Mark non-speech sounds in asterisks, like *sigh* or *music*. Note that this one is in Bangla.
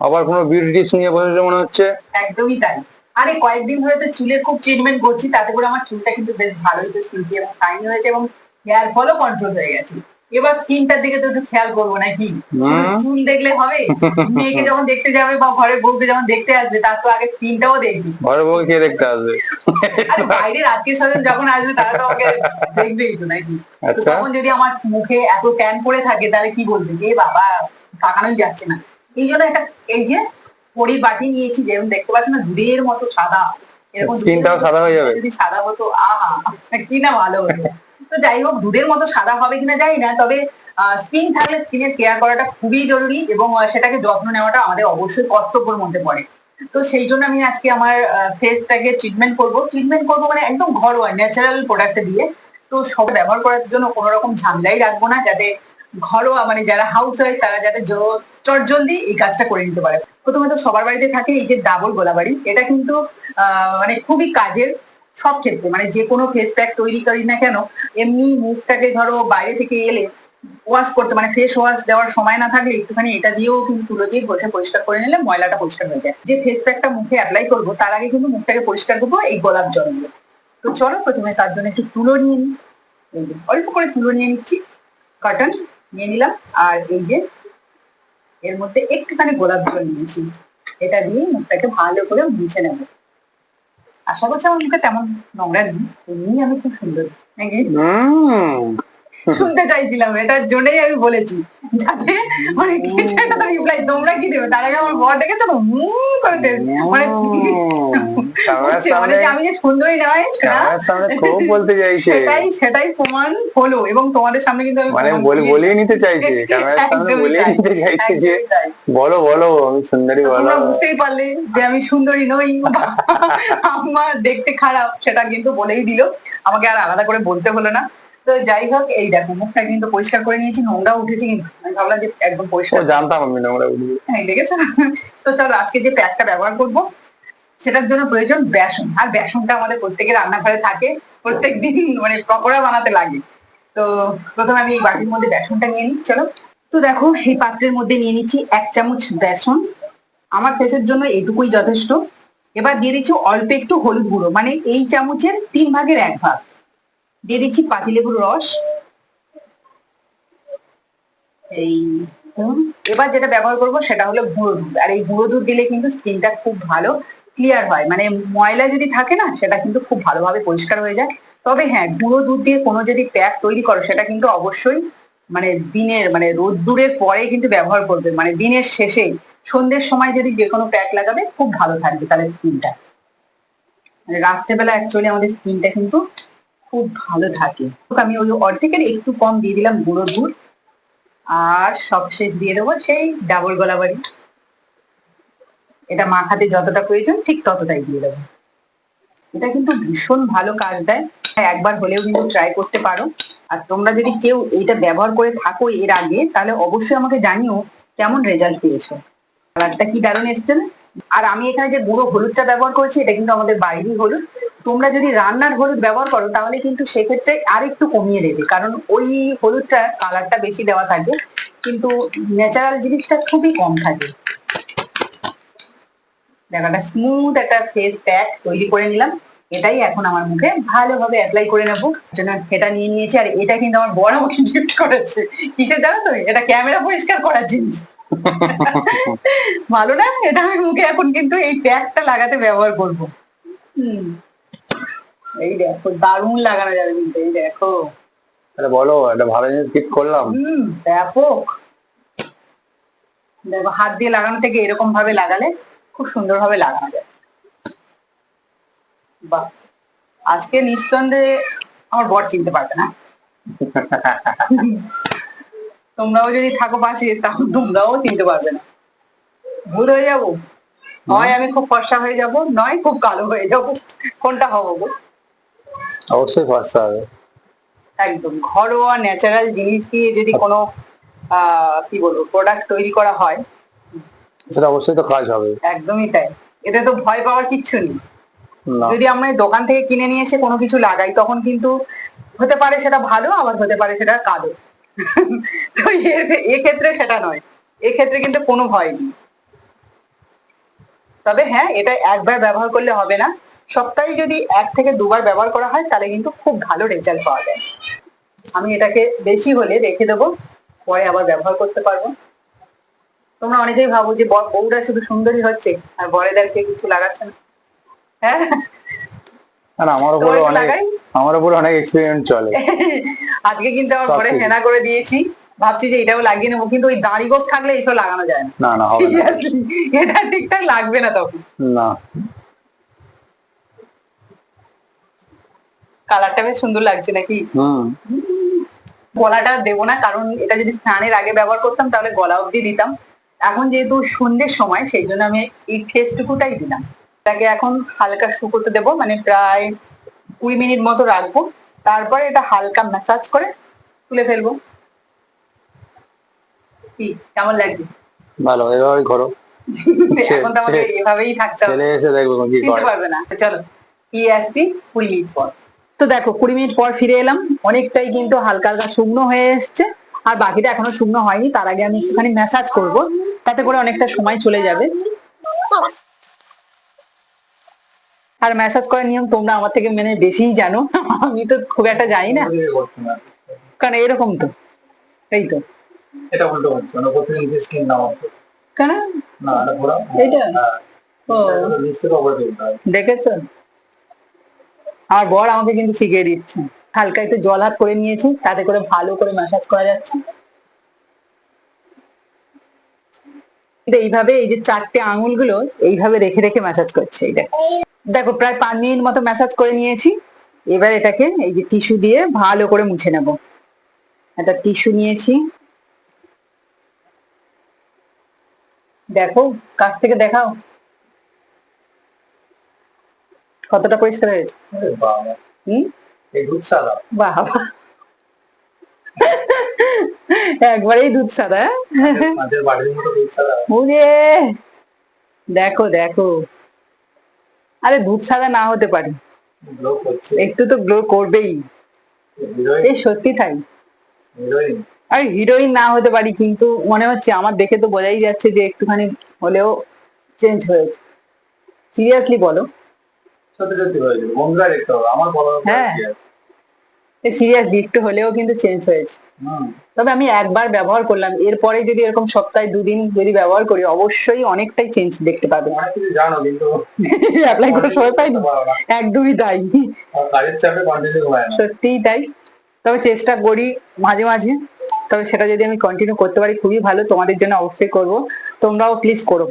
আবার কোনো বিউটি টিপস নিয়ে বসেছে মনে হচ্ছে? একদমই তাই। আরে কয়েকদিন ধরে তো চুলে খুব ট্রিটমেন্ট করছি তাতে করে আমার চুলটা কিন্তু বেশ ভালোই তো সিল্কি এবং ফাইন হয়েছে এবং হেয়ার ফলও কন্ট্রোল হয়ে গেছে। এবার স্কিনটার দিকে তো একটু খেয়াল করব নাকি? চুল দেখলে হবে? মেয়েকে যখন দেখতে যাবে বা ঘরের বউকে যখন দেখতে আসবে তার তো আগে স্কিনটাও দেখবি। ঘরে বউকে কে দেখতে আসবে? বাইরের আত্মীয় স্বজন যখন আসবে তারা তো আমাকে দেখবেই তো নাকি? আচ্ছা। তখন যদি আমার মুখে এত ট্যান পড়ে থাকে তাহলে কি বলবে? যে বাবা তাকানোই যাচ্ছে না। এই জন্য একটা এই যে পরি বাটি নিয়েছি যেরকম দেখতে পাচ্ছ না দুধের মতো সাদা। এরকম স্কিনটাও সাদা হয়ে যাবে। যদি সাদা হতো আহা কি না ভালো হতো। তো যাই হোক দুধের মতো সাদা হবে কিনা জানি না তবে স্কিন থাকলে স্কিনের কেয়ার করাটা খুবই জরুরি এবং সেটাকে যত্ন নেওয়াটা আমাদের অবশ্যই কর্তব্যের মধ্যে পড়ে। তো সেই জন্য আমি আজকে আমার ফেসটাকে ট্রিটমেন্ট করব। ট্রিটমেন্ট করব মানে একদম ঘরোয়া ন্যাচারাল প্রোডাক্ট দিয়ে। তো সব ব্যবহার করার জন্য কোনো রকম ঝামেলাই রাখব না যাতে ঘরোয়া মানে যারা হাউস ওয়াইফ তারা যাতে চট জলদি এই কাজটা করে নিতে পারে। প্রথমে তো সবার বাড়িতে থাকে এই যে ডাবল গোলাবাড়ি। এটা কিন্তু মানে খুবই কাজের সব ক্ষেত্রে মানে যে কোনো ফেস প্যাক তৈরি করি না কেন, এমনি মুখটাকে ধরো বাইরে থেকে এলে ওয়াশ করতে মানে ফেস ওয়াশ দেওয়ার সময় না থাকলে একটুখানি এটা দিয়েও কিন্তু তুলো দিয়ে ঘষে পরিষ্কার করে নিলে ময়লাটা পরিষ্কার হয়ে যায়। যে ফেস প্যাকটা মুখে অ্যাপ্লাই করব, তার আগে কিন্তু মুখটাকে পরিষ্কার করব এই গোলাপ জল দিয়ে। তো চলো প্রথমে তার জন্য একটু তুলো নিয়ে নিই এই যে অল্প করে তুলো নিয়ে নিচ্ছি। কটন নিয়ে নিলাম। আর এই যে এর মধ্যে একটুখানি গোলাপ জল নিয়েছি। এটা দিয়ে মুখটাকে ভালো করে মুছে নেব। আশা করছি আমার মুখে তেমন নোংরা নেই। এমনি আমি খুব সুন্দর নাকি? শুনতে চাইছিলাম এটার জন্যই আমি বলেছি। যাতে মানে কিছু একটা রিপ্লাই তোমরা কি দেবে? তার আগে আমার বর দেখেছ তো হুম করে দেবে। মানে মানে আমি যে সুন্দরী নয় ক্যামেরার সামনে খুব বলতে চাইছে। সেটাই সেটাই প্রমাণ হলো এবং তোমাদের সামনে কিন্তু আমি মানে বলেই নিতে চাইছে ক্যামেরার সামনে বলেই নিতে চাইছে যে বলো বলো আমি সুন্দরী বলো। বুঝতেই পারলে যে আমি সুন্দরী নই। আমার দেখতে খারাপ সেটা কিন্তু বলেই দিল। আমাকে আর আলাদা করে বলতে হলো না। তো যাই হোক এই দেখো মুখটা কিন্তু পরিষ্কার করে নিয়েছি নোংরা উঠেছে কিন্তু। আমি ভাবলাম যে একদম পরিষ্কার জানতাম আমি নোংরা উঠবে হ্যাঁ দেখেছ? তো চলো আজকে যে প্যাকটা ব্যবহার করব সেটার জন্য প্রয়োজন বেসন। আর বেসনটা আমাদের প্রত্যেকের রান্নাঘরে থাকে। প্রত্যেকদিন মানে পকোড়া বানাতে লাগে। তো প্রথমে আমি এই বাটির মধ্যে বেসনটা নিয়ে নিই। চলো। তো দেখো, এই পাত্রের মধ্যে নিয়ে নিচ্ছি এক চামচ বেসন। আমার ফেসের জন্য এটুকুই যথেষ্ট। এবার দিয়ে দিচ্ছি অল্প একটু হলুদ গুঁড়ো। মানে এই চামচের তিন ভাগের এক ভাগ। দিয়ে দিচ্ছি পাতিলেবুর রস। এই এবার যেটা ব্যবহার করব সেটা হলো গুঁড়ো দুধ। আর এই গুঁড়ো দুধ দিলে কিন্তু স্কিনটা খুব ভালো। ক্লিয়ার হয়। মানে ময়লা যদি থাকে না, সেটা কিন্তু খুব ভালোভাবে পরিষ্কার হয়ে যায়। তবে হ্যাঁ গুঁড়ো দুধ দিয়ে কোনো যদি প্যাক তৈরি করো, সেটা কিন্তু অবশ্যই মানে দিনের মানে রোদ্দুরের পরে কিন্তু ব্যবহার করবে। মানে দিনের শেষে সন্ধ্যের সময় যদি যে কোনো প্যাক লাগাবে, খুব ভালো থাকবে তাহলে স্কিনটা। মানে রাত্রেবেলা অ্যাকচুয়ালি আমাদের স্কিনটা কিন্তু খুব ভালো থাকে। আমি ওই অর্ধেকের একটু কম দিয়ে দিলাম গুঁড়ো দুধ। আর সবশেষ দিয়ে দেবো সেই ডাবল গলাবাড়ি এটা মাখাতে যতটা প্রয়োজন, ঠিক ততটাই দিয়ে দেবো। এটা কিন্তু ভীষণ ভালো কাজ দেয়। একবার হলেও কিন্তু ট্রাই করতে পারো। আর তোমরা যদি কেউ এইটা ব্যবহার করে থাকো এর আগে, তাহলে অবশ্যই আমাকে জানিও কেমন রেজাল্ট পেয়েছ। কালারটা কি দারুণ এসছে না? আর আমি এখানে যে গুঁড়ো হলুদটা ব্যবহার করেছি, এটা কিন্তু আমাদের বাড়িরই হলুদ। তোমরা যদি রান্নার হলুদ ব্যবহার করো, তাহলে কিন্তু সেক্ষেত্রে আর একটু কমিয়ে দেবে। কারণ ওই হলুদটা কালারটা বেশি দেওয়া থাকে, কিন্তু ন্যাচারাল জিনিসটা খুবই কম থাকে। দেখো একটা স্মুথ একটা ফেস প্যাক তৈরি করে নিলাম। এটাই এখন আমার মুখে ভালোভাবে অ্যাপ্লাই করে নেব। জন্য এটা নিয়ে নিয়েছি আর এটা কিন্তু আমার বড় আমাকে গিফট করেছে। কিসের জানো তো? এটা ক্যামেরা পরিষ্কার করার জিনিস। ভালো না? এটা আমি মুখে এখন কিন্তু এই প্যাকটা লাগাতে ব্যবহার করব। হুম। এই দেখো দারুণ লাগানো যাবে কিন্তু এই দেখো। তাহলে বলো একটা ভালো জিনিস গিফট করলাম। হুম ব্যাপক। দেখো হাত দিয়ে লাগানো থেকে এরকম ভাবে লাগালে খুব সুন্দর ভাবে লাগানো যায়। বাহ! আজকে নিঃসন্দেহে আমার বর চিনতে পারবে না। তোমরাও যদি থাকো পাশে তাহলে তোমরাও চিনতে পারবে না। ভুল হয়ে যাব? নয় আমি খুব ফর্সা হয়ে যাব নয় খুব কালো হয়ে যাব। কোনটা হব গো? অবশ্যই ফর্সা হবে। একদম। ঘরোয়া ন্যাচারাল জিনিস দিয়ে যদি কোনো আহ কি বলব প্রোডাক্ট তৈরি করা হয় সেটা অবশ্যই তো কাজ হবে। একদমই তাই। এতে তো ভয় পাওয়ার কিচ্ছু নেই। যদি আমরা দোকান থেকে কিনে নিয়ে এসে কোনো কিছু লাগাই তখন কিন্তু হতে পারে সেটা ভালো আবার হতে পারে সেটা কালো। *laughs* তো এক্ষেত্রে সেটা নয়। এক্ষেত্রে কিন্তু কোনো ভয় নেই। তবে হ্যাঁ এটা একবার ব্যবহার করলে হবে না। সপ্তাহে যদি এক থেকে দুবার ব্যবহার করা হয় তাহলে কিন্তু খুব ভালো রেজাল্ট পাওয়া যায়। আমি এটাকে বেশি হলে রেখে দেবো পরে আবার ব্যবহার করতে পারব। তোমরা অনেকেই ভাবো যে বউরা শুধু সুন্দরী হচ্ছে আর বরেদেরকে কিছু লাগাচ্ছে না। হ্যাঁ? আমার উপরে অনেক আমার উপরে অনেক এক্সপেরিমেন্ট চলে। *laughs* আজকে কিন্তু আমার ঘরে। হেনা করে দিয়েছি। ভাবছি যে এটাও লাগিয়ে নেব কিন্তু ওই দাড়ি গোপ থাকলে এইসব লাগানো যায় না। না না হবে এটা ঠিকঠাক লাগবে না তখন। না। কালারটা বেশ সুন্দর লাগছে নাকি? হুম। গলাটা দেবো না কারণ এটা যদি স্নানের আগে ব্যবহার করতাম তাহলে গলা অবধি দিতাম। এখন যেহেতু সন্ধ্যের সময় সেই জন্য আমি এই ফেসটুকুটাই দিলাম। এটাকে এখন হালকা শুকোতে দেবো মানে প্রায় কুড়ি মিনিট মতো রাখব। তারপরে এটা হালকা ম্যাসাজ করে তুলে ফেলব। কি? কেমন লাগছে? ভালো এভাবেই করো। *laughs* এখন তো এভাবেই থাকতে হবে। ছেলে এসে দেখব কি করে। পারবে না। চলো কি আসছি কুড়ি মিনিট পর। তো দেখো কুড়ি মিনিট পর ফিরে এলাম। অনেকটাই কিন্তু হালকা হালকা শুকনো হয়ে এসছে। আর বাকিটা এখনও শুকনো হয়নি তার আগে আমি একটুখানি ম্যাসাজ করব তাতে করে অনেকটা সময় চলে যাবে। আর ম্যাসাজ করার নিয়ম তোমরা আমার থেকে মানে বেশিই জানো আমি তো খুব একটা জানি না। কারণ এরকম তো এই তো। এটা উল্টো মানে স্কিন না কেন? না এটা হবে দেখেছ? আমার বর আমাকে কিন্তু শিখিয়ে দিচ্ছে। হালকা একটু জল হাত করে নিয়েছি তাতে করে ভালো করে ম্যাসাজ করা যাচ্ছে। এইভাবে এই যে চারটে আঙুলগুলো এইভাবে রেখে রেখে ম্যাসাজ করছে এই দেখো। দেখো প্রায় পাঁচ মিনিট মতো ম্যাসাজ করে নিয়েছি। এবার এটাকে এই যে টিস্যু দিয়ে ভালো করে মুছে নেব। একটা টিস্যু নিয়েছি। দেখো কাছ থেকে দেখাও। কতটা পরিষ্কার হয়েছে? হুম? দুধ সাদা। বাহ। একবারেই দুধ সাদা। দুধ দেখো দেখো। আরে দুধ সাদা না হতে পারে। একটু তো গ্লো করবেই। হিরোইন এই সত্যি তাই। আর হিরোইন না হতে পারি কিন্তু মনে হচ্ছে আমার দেখে তো বোঝাই যাচ্ছে যে একটুখানি হলেও চেঞ্জ হয়েছে। সিরিয়াসলি বলো। সত্যি সত্যি হয়েছিল বন্ধুরা দেখতে হবে। আমার বলার হ্যাঁ। সিরিয়াসলি একটু হলেও কিন্তু চেঞ্জ হয়েছে। তবে আমি একবার ব্যবহার করলাম এরপরে যদি এরকম সপ্তাহে দুদিন যদি ব্যবহার করি অবশ্যই অনেকটাই চেঞ্জ দেখতে অনেক কিছু জানো কিন্তু। *laughs* অ্যাপ্লাই করে সময়। একদমই তাই। কন্টিনিউ হয় না। সত্যিই তাই। তবে চেষ্টা করি মাঝে মাঝে। তবে সেটা যদি আমি কন্টিনিউ করতে পারি খুবই ভালো। তোমাদের জন্য অবশ্যই করব। তোমরাও প্লিজ করো।